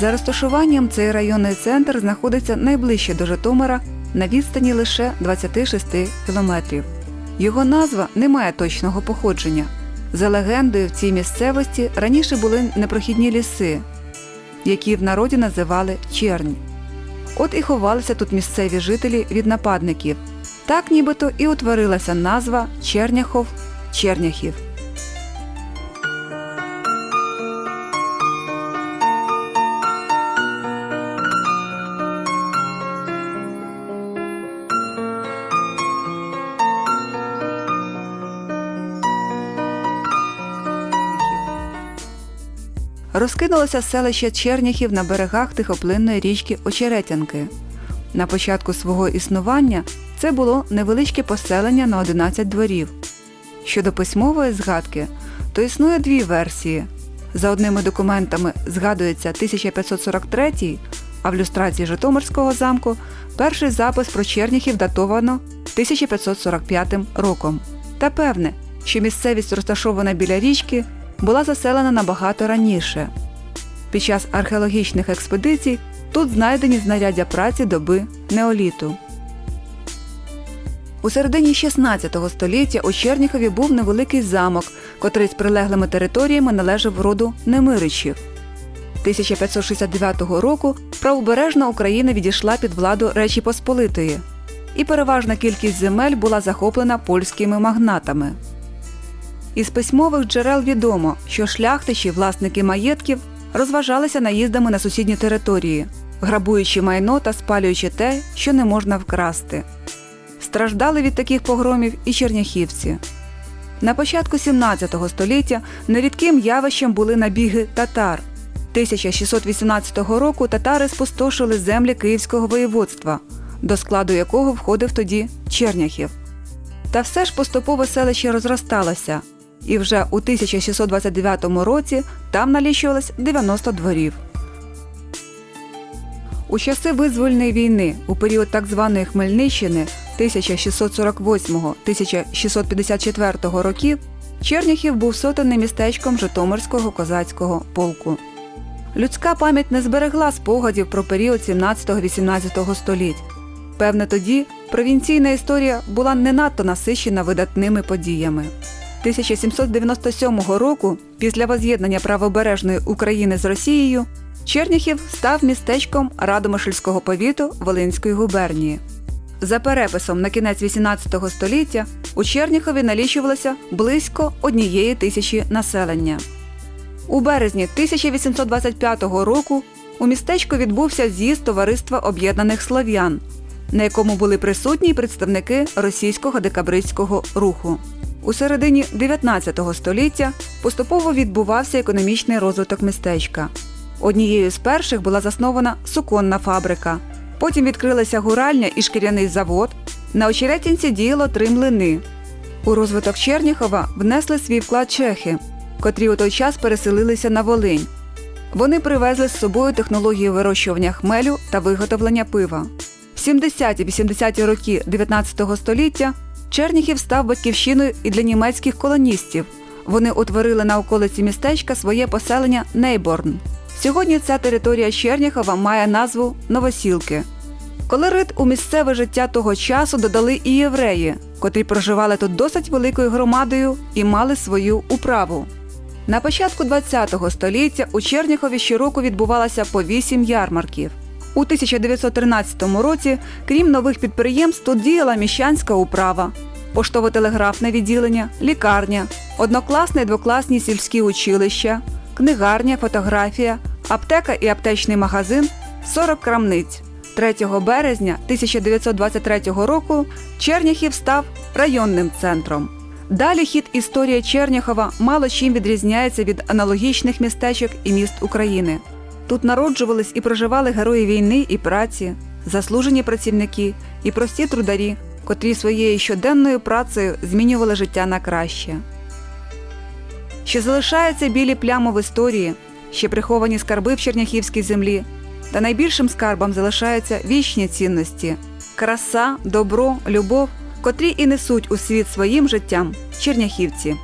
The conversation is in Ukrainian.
За розташуванням цей районний центр знаходиться найближче до Житомира на відстані лише 26 кілометрів. Його назва не має точного походження. За легендою, в цій місцевості раніше були непрохідні ліси, які в народі називали чернь. От і ховалися тут місцеві жителі від нападників. Так нібито і утворилася назва Черняхов Черняхів. Розкинулося селище Черняхів на берегах тихоплинної річки Очеретянки. На початку свого існування це було невеличке поселення на 11 дворів. Щодо письмової згадки, то існує дві версії. За одними документами згадується 1543, а в люстрації Житомирського замку перший запис про Черніхів датовано 1545 роком. Та певне, що місцевість, розташована біля річки, була заселена набагато раніше. Під час археологічних експедицій тут знайдені знаряддя праці доби неоліту. У середині 16 століття у Черніхові був невеликий замок, котрий з прилеглими територіями належав роду Немиричів. 1569 року правобережна Україна відійшла під владу Речі Посполитої, і переважна кількість земель була захоплена польськими магнатами. Із письмових джерел відомо, що шляхтичі, власники маєтків, розважалися наїздами на сусідні території, грабуючи майно та спалюючи те, що не можна вкрасти. Страждали від таких погромів і черняхівці. На початку 17 століття нерідким явищем були набіги татар. 1618 року татари спустошили землі Київського воєводства, до складу якого входив тоді Черняхів. Та все ж поступово селище розросталося, і вже у 1629 році там налічувалось 90 дворів. У часи визвольної війни у період так званої Хмельниччини 1648-1654 років Черняхів був сотенним містечком Житомирського козацького полку. Людська пам'ять не зберегла спогадів про період 17-18 століть. Певне, тоді провінційна історія була не надто насичена видатними подіями. 1797 року, після воз'єднання правобережної України з Росією, Черніхів став містечком Радомишльського повіту Волинської губернії. За переписом на кінець 18 століття у Черніхові налічувалося близько однієї тисячі населення. У березні 1825 року у містечку відбувся з'їзд Товариства Об'єднаних Слов'ян, на якому були присутні представники російського декабристського руху. У середині 19 століття поступово відбувався економічний розвиток містечка. Однією з перших була заснована суконна фабрика. Потім відкрилася гуральня і шкіряний завод. На Очеретінці діяло три млини. У розвиток Черніхова внесли свій вклад чехи, котрі у той час переселилися на Волинь. Вони привезли з собою технологію вирощування хмелю та виготовлення пива. В 70-80-ті роки 19 століття Черніхів став батьківщиною і для німецьких колоністів. Вони утворили на околиці містечка своє поселення Нейборн. Сьогодні ця територія Черніхова має назву Новосілки. Колорит у місцеве життя того часу додали і євреї, котрі проживали тут досить великою громадою і мали свою управу. На початку ХХ століття у Черніхові щороку відбувалося по вісім ярмарків. У 1913 році, крім нових підприємств, тут діяла міщанська управа, поштово-телеграфне відділення, лікарня, однокласне і двокласні сільські училища, книгарня, фотографія, аптека і аптечний магазин, 40 крамниць. 3 березня 1923 року Черняхів став районним центром. Далі хід історії Черняхова мало чим відрізняється від аналогічних містечок і міст України. Тут народжувались і проживали герої війни і праці, заслужені працівники і прості трударі, котрі своєю щоденною працею змінювали життя на краще. Ще залишаються білі плями в історії, ще приховані скарби в черняхівській землі, та найбільшим скарбом залишаються вічні цінності краса, добро, любов, котрі і несуть у світ своїм життям черняхівці.